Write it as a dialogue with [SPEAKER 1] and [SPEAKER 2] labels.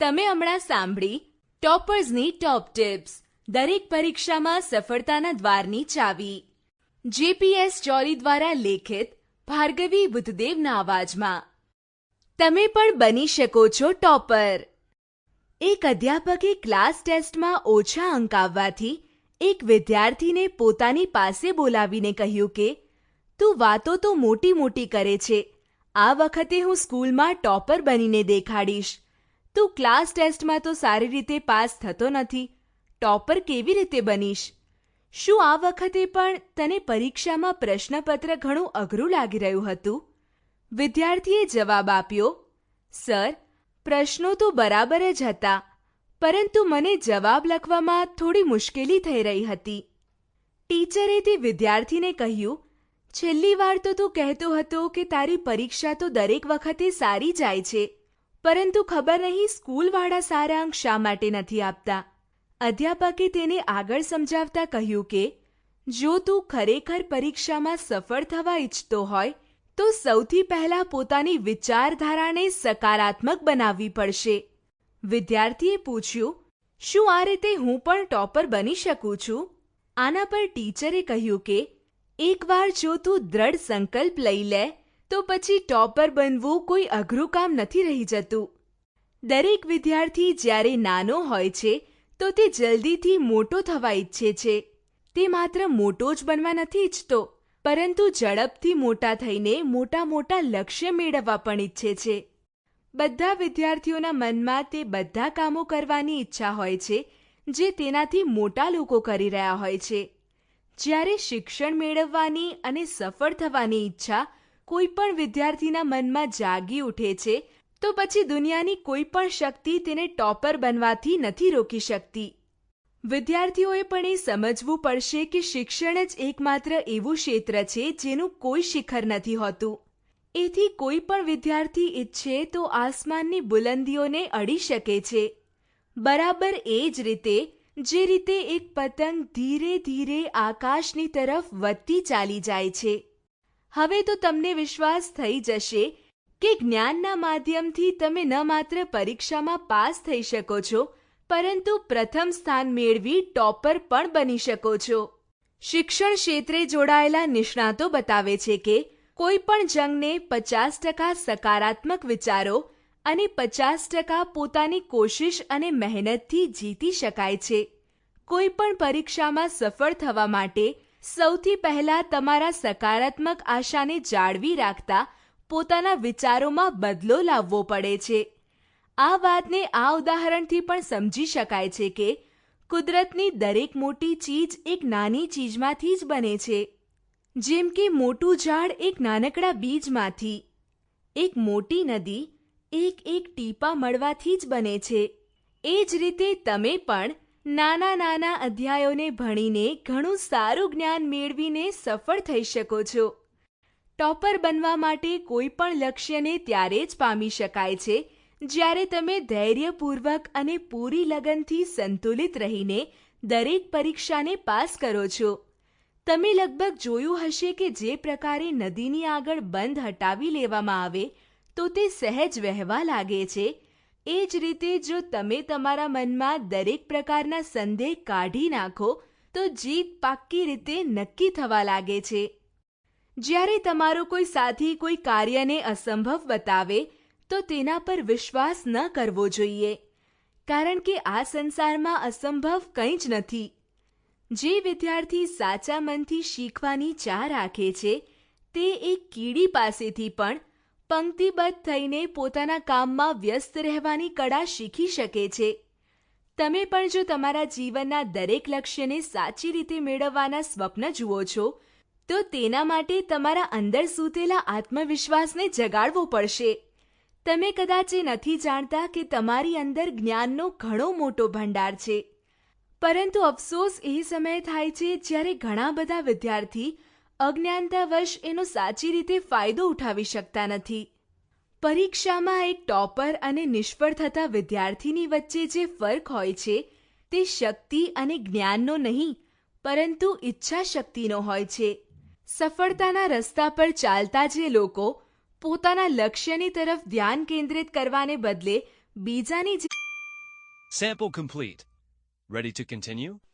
[SPEAKER 1] તમે હમણાં સાંભળી ટોપર્સની ટોપ ટિપ્સ. દરેક પરીક્ષામાં સફળતાના દ્વારની ચાવી. જેપીએસ ચોરી દ્વારા લેખિત ભાર્ગવી બુદ્ધદેવના અવાજમાં. તમે પણ બની શકો છો ટોપર. એક અધ્યાપકે ક્લાસ ટેસ્ટમાં ઓછા અંક આવવાથી એક વિદ્યાર્થીને પોતાની પાસે બોલાવીને કહ્યું કે, તું વાતો તો મોટી મોટી કરે છે. આ વખતે હું સ્કૂલમાં ટોપર બનીને દેખાડીશ. તું ક્લાસ ટેસ્ટમાં તો સારી રીતે પાસ થતો નથી. ટોપર કેવી રીતે બનીશ? શું આ વખતે પણ તને પરીક્ષામાં પ્રશ્નપત્ર ઘણું અઘરું લાગી રહ્યું હતું? વિદ્યાર્થીએ જવાબ આપ્યો, સર, પ્રશ્નો તો બરાબર જ હતા, પરંતુ મને જવાબ લખવામાં થોડી મુશ્કેલી થઈ રહી હતી. ટીચરે તે વિદ્યાર્થીને કહ્યું, છેલ્લી વાર તો તું કહેતો હતો કે તારી પરીક્ષા તો દરેક વખતે સારી જાય છે પરંતુ ખબર નહીં સ્કૂલવાળા સારા અંક શા માટે નથી આપતા. અધ્યાપકે તેને આગળ સમજાવતા કહ્યું કે, જો તું ખરેખર પરીક્ષામાં સફળ થવા ઈચ્છતો હોય, તો સૌથી પહેલા પોતાની વિચારધારાને સકારાત્મક બનાવવી પડશે. વિદ્યાર્થીએ પૂછ્યું, શું આ રીતે હું પણ ટોપર બની શકું છું? આના પર ટીચરે કહ્યું કે, એકવાર જો તું દ્રઢ સંકલ્પ લઈ લે તો પછી ટોપર બનવું કોઈ અઘરું કામ નથી રહી જતું. દરેક વિદ્યાર્થી જ્યારે નાનો હોય છે, તો તે જલ્દીથી મોટો થવા ઈચ્છે છે. તે માત્ર મોટો જ બનવા નથી ઈચ્છતો, પરંતુ ઝડપથી મોટા થઈને મોટા મોટા લક્ષ્ય મેળવવા પણ ઈચ્છે છે. બધા વિદ્યાર્થીઓના મનમાં તે બધા કામો કરવાની ઈચ્છા હોય છે, જે તેનાથી મોટા લોકો કરી રહ્યા હોય છે. જ્યારે શિક્ષણ મેળવવાની અને સફળ થવાની ઈચ્છા કોઈ પણ વિદ્યાર્થીના મનમાં જાગી ઉઠે છે, તો પછી દુનિયાની કોઈ પણ શક્તિ તેને ટોપર બનવાથી નથી રોકી શકતી. વિદ્યાર્થીઓએ પણ એ સમજવું પડશે કે શિક્ષણ જ એકમાત્ર એવું ક્ષેત્ર છે જેનું કોઈ શિખર નથી હોતું. એથી કોઈ પણ વિદ્યાર્થી ઈચ્છે તો આસમાનની બુલંદીઓને અડી શકે છે. બરાબર એ જ રીતે, જે રીતે એક પતંગ ધીરે ધીરે આકાશની તરફ વધતી ચાલી જાય છે. હવે તો તમને વિશ્વાસ થઈ જશે કે જ્ઞાનના માધ્યમથી તમે ન માત્ર પરીક્ષામાં પાસ થઈ શકો છો, પરંતુ પ્રથમ સ્થાન મેળવી ટોપર પણ બની શકો છો. શિક્ષણ ક્ષેત્રે જોડાયેલા નિષ્ણાતો બતાવે છે કે કોઈ પણ જંગને પચાસ ટકા સકારાત્મક વિચારો અને પચાસ ટકા પોતાની કોશિશ અને મહેનતથી જીતી શકાય છે. કોઈ પણ પરીક્ષામાં સફળ થવા માટે સૌથી પહેલા તમારા સકારાત્મક આશાને જાળવી રાખતા પોતાના વિચારોમાં બદલો લાવવો પડે છે. આ વાતને આ ઉદાહરણથી પણ સમજી શકાય છે કે કુદરતની દરેક મોટી ચીજ એક નાની ચીજમાંથી જ બને છે. જેમ કે મોટું ઝાડ એક નાનકડા બીજમાંથી, એક મોટી નદી એક એક ટીપા મળવાથી જ બને છે. એ જ રીતે તમે પણ નાના નાના અધ્યાયોને ભણીને ઘણું સારું જ્ઞાન મેળવીને સફળ થઈ શકો છો. ટોપર બનવા માટે કોઈ પણ લક્ષ્યને ત્યારે જ પામી શકાય છે, જ્યારે તમે ધૈર્યપૂર્વક અને પૂરી લગનથી સંતુલિત રહીને દરેક પરીક્ષાને પાસ કરો છો. તમે લગભગ જોયું હશે કે જે પ્રકારે નદીની આગળ બંધ હટાવી લેવામાં આવે, તો તે સહેજ વહેવા લાગે છે એ જ રીતે જો તમે તમારા મનમાં દરેક પ્રકારના સંદેહ કાઢી નાખો, તો જીત પાક્કી રીતે નક્કી થવા લાગે છે. જ્યારે તમારો કોઈ સાથી કોઈ કાર્યને અસંભવ બતાવે, તો તેના પર વિશ્વાસ ન કરવો જોઈએ. કારણ કે આ સંસારમાં અસંભવ કંઈ જ નથી. જે વિદ્યાર્થી સાચા મનથી શીખવાની ચા રાખે છે, તે એક કીડી પાસેથી પણ પંક્તિબદ્ધ થઈને પોતાના કામમાં વ્યસ્ત રહેવાની કળા શીખી શકે છે. તમે પણ જો તમારા જીવનના દરેક લક્ષ્યને સાચી રીતે મેળવવાના સ્વપ્ન જુઓ છો, તો તેના માટે તમારા અંદર સૂતેલા આત્મવિશ્વાસને જગાડવો પડશે. તમે કદાચ એ નથી જાણતા કે તમારી અંદર જ્ઞાનનો ઘણો મોટો ભંડાર છે. પરંતુ અફસોસ એ સમયે થાય છે જ્યારે ઘણા બધા વિદ્યાર્થી અજ્ઞાનતાવશ એનો સાચી રીતે ફાયદો ઉઠાવી શકતા નથી. પરીક્ષામાં એક ટોપર અને નિષ્ફળ થતા વિદ્યાર્થીની વચ્ચે જે ફર્ક હોય છે, તે શક્તિ અને જ્ઞાનનો નહીં, પરંતુ ઈચ્છા શક્તિનો હોય છે. સફળતાના રસ્તા પર ચાલતા જે લોકો પોતાના લક્ષ્યની તરફ ધ્યાન કેન્દ્રિત કરવાને બદલે બીજાની
[SPEAKER 2] sample complete ready to continue?